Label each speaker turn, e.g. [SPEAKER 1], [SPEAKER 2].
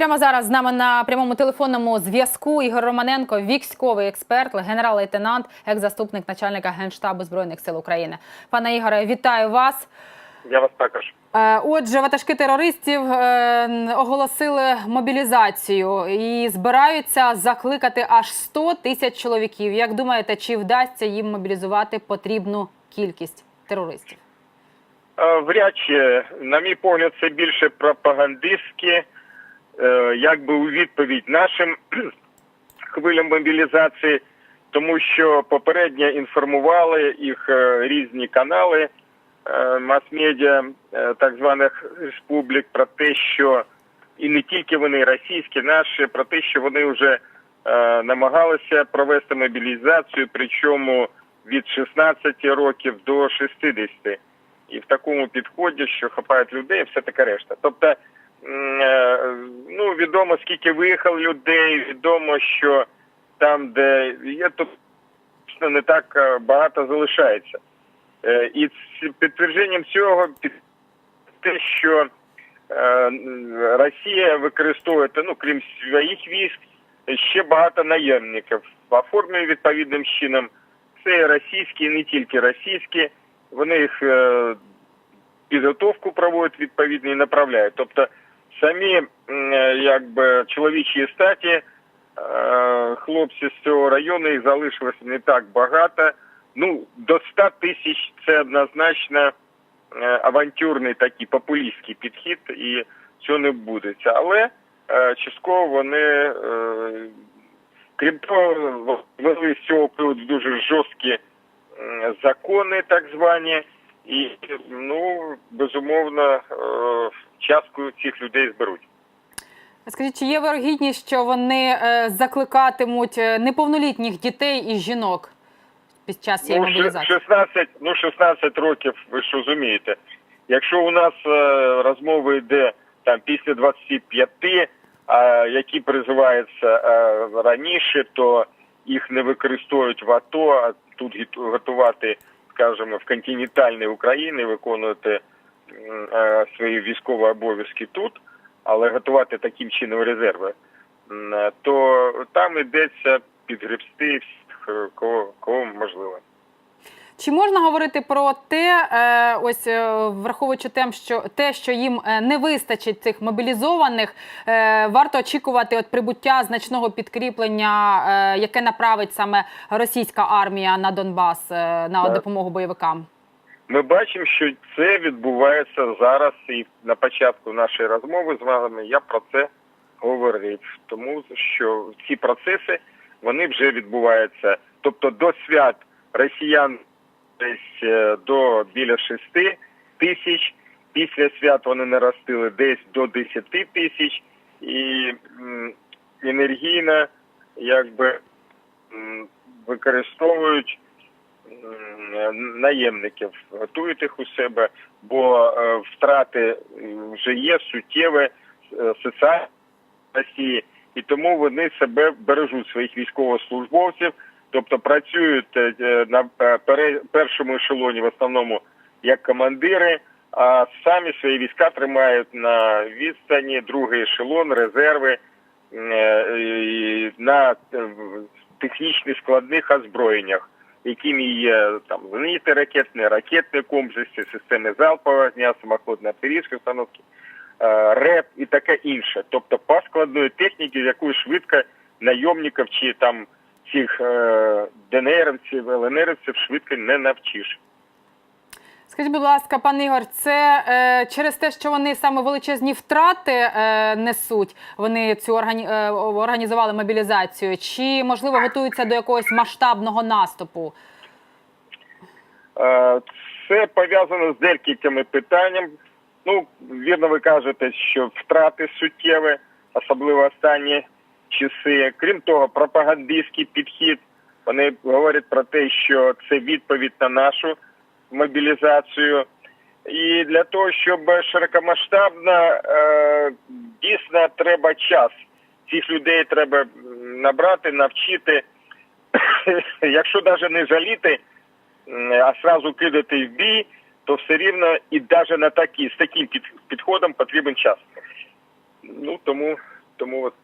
[SPEAKER 1] прямо зараз з нами на прямому телефонному зв'язку Ігор Романенко, військовий експерт, генерал-лейтенант, екс-заступник начальника генштабу збройних сил України. Пане Ігоре, вітаю вас.
[SPEAKER 2] Я вас також.
[SPEAKER 1] Е, Отже, ватажки терористів е, оголосили мобілізацію і збираються закликати аж 100 тисяч чоловіків. Як думаєте, чи вдасться їм мобілізувати потрібну кількість терористів?
[SPEAKER 2] Е, Вряд чи, на мій погляд, це більше пропагандистське, е, якби у відповідь нашим хвилям мобілізації, тому що попередньо інформували їх е, різні канали е, мас-медіа е, так званих республік про те, що і не тільки вони російські, наші, про те, що вони вже е, намагалися провести мобілізацію, причому від 16 років до 60 і в такому підході, що хапають людей, все таке решта. Тобто, е, ну відомо скільки виїхало людей, відомо, що там, де є, то не так е, багато залишається. Е, І підтвердженням цього те, що е, Росія використовує, ну крім своїх військ, ще багато наємників, оформлює відповідним чином. Це російські, не тільки російські. Вони їх е, підготовку проводять відповідно і направляють. Тобто самі е, якби чоловічі статі, е, хлопці з цього району їх залишилось не так багато. Ну, до 100 тисяч це однозначно е, авантюрний такий популістський підхід, і цього не будеться. Але частково вони, крім того, ввели з цього приводу дуже жорсткі закони, так звані, і ну безумовно частку цих людей зберуть.
[SPEAKER 1] Скажіть, чи є вирогідність, що вони е, закликатимуть е, неповнолітніх дітей і жінок під час цієї
[SPEAKER 2] Ну,
[SPEAKER 1] мобілізації?
[SPEAKER 2] 16, ну 16 років, ви ж розумієте. Якщо у нас е, розмова йде там після 25, а які призиваються раніше, то їх не використовують в АТО, а тут готувати, скажімо, в континентальній Україні, виконувати свої військові обов'язки тут, але готувати таким чином резерви, е, то там йдеться підгребсти всіх, е, кого, кого можливо.
[SPEAKER 1] Чи можна говорити про те, е, ось е, враховуючи тем, що те, що їм е, не вистачить цих мобілізованих, е, варто очікувати от прибуття значного підкріплення, е, яке направить саме російська армія на Донбас е, на допомогу бойовикам?
[SPEAKER 2] Ми бачимо, що це відбувається зараз, і на початку нашої розмови з вами я про це говорив, тому що ці процеси вони вже відбуваються. Тобто до свят росіян десь е, до біля 6 тисяч. Після свят вони наростили десь до 10 тисяч і енергійно якби використовують наємників, готують їх у себе, бо е, втрати вже є суттєві е, соціальні Росії, і тому вони себе бережуть своїх військовослужбовців, тобто працюють е, на першому ешелоні в основному як командири, а самі свої війська тримають на відстані, другий ешелон, резерви на технічних складних озброєннях, якими є там зенітні ракетні, ракетні комплекси, системи залпового огня, самоходні артилерійські установки, е, РЕП і таке інше. Тобто по складної техніки, яку швидко найомників чи там цих е, ДНРівців, ЛНРівців швидко не навчиш.
[SPEAKER 1] Скажіть, будь ласка, пане Ігор, це е, через те, що вони саме величезні втрати е, несуть, вони цю органі... е, організували мобілізацію, чи можливо готуються до якогось масштабного наступу?
[SPEAKER 2] Е, Це пов'язано з декількома питаннями. Ну, вірно, ви кажете, що втрати суттєві, особливо останні часи. Крім того, пропагандистський підхід. Вони говорять про те, що це відповідь на нашу мобілізацію. І для того, щоб широкомасштабно, е, дійсно треба час. Цих людей треба набрати, навчити. Якщо навіть не жаліти, а сразу кидати в бій, то все рівно і навіть на такі, з таким під, підходом потрібен час. Ну тому Тому от